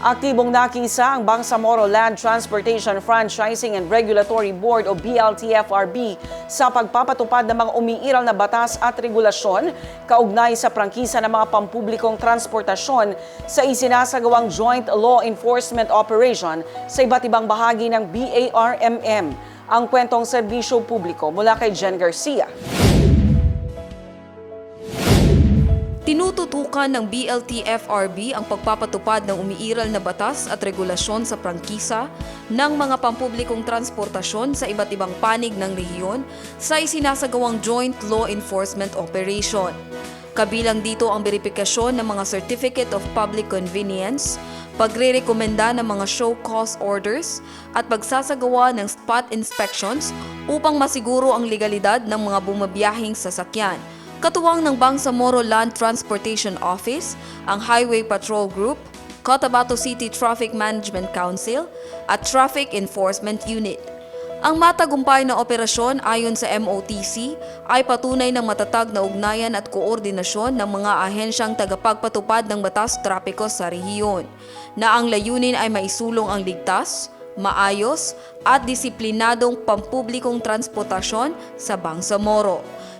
Aktibong nakisa ang Bangsamoro Land Transportation Franchising and Regulatory Board o BLTFRB sa pagpapatupad ng mga umiiral na batas at regulasyon kaugnay sa prangkisa ng mga pampublikong transportasyon sa isinasagawang Joint Law Enforcement Operation sa iba't ibang bahagi ng BARMM. Ang kwentong serbisyo publiko mula kay Jen Garcia. Tinututukan ng BLTFRB ang pagpapatupad ng umiiral na batas at regulasyon sa prangkisa ng mga pampublikong transportasyon sa iba't ibang panig ng rehiyon sa isinasagawang Joint Law Enforcement Operation. Kabilang dito ang verifikasyon ng mga Certificate of Public Convenience, pagre-rekomenda ng mga show cause orders at pagsasagawa ng spot inspections upang masiguro ang legalidad ng mga bumabiyahing sasakyan katuwang ng Bangsamoro Land Transportation Office, ang Highway Patrol Group, Cotabato City Traffic Management Council at Traffic Enforcement Unit. Ang matagumpay na operasyon ayon sa MOTC ay patunay ng matatag na ugnayan at koordinasyon ng mga ahensyang tagapagpatupad ng batas trapiko sa rehiyon, na ang layunin ay maisulong ang ligtas, maayos at disiplinadong pampublikong transportasyon sa Bangsamoro.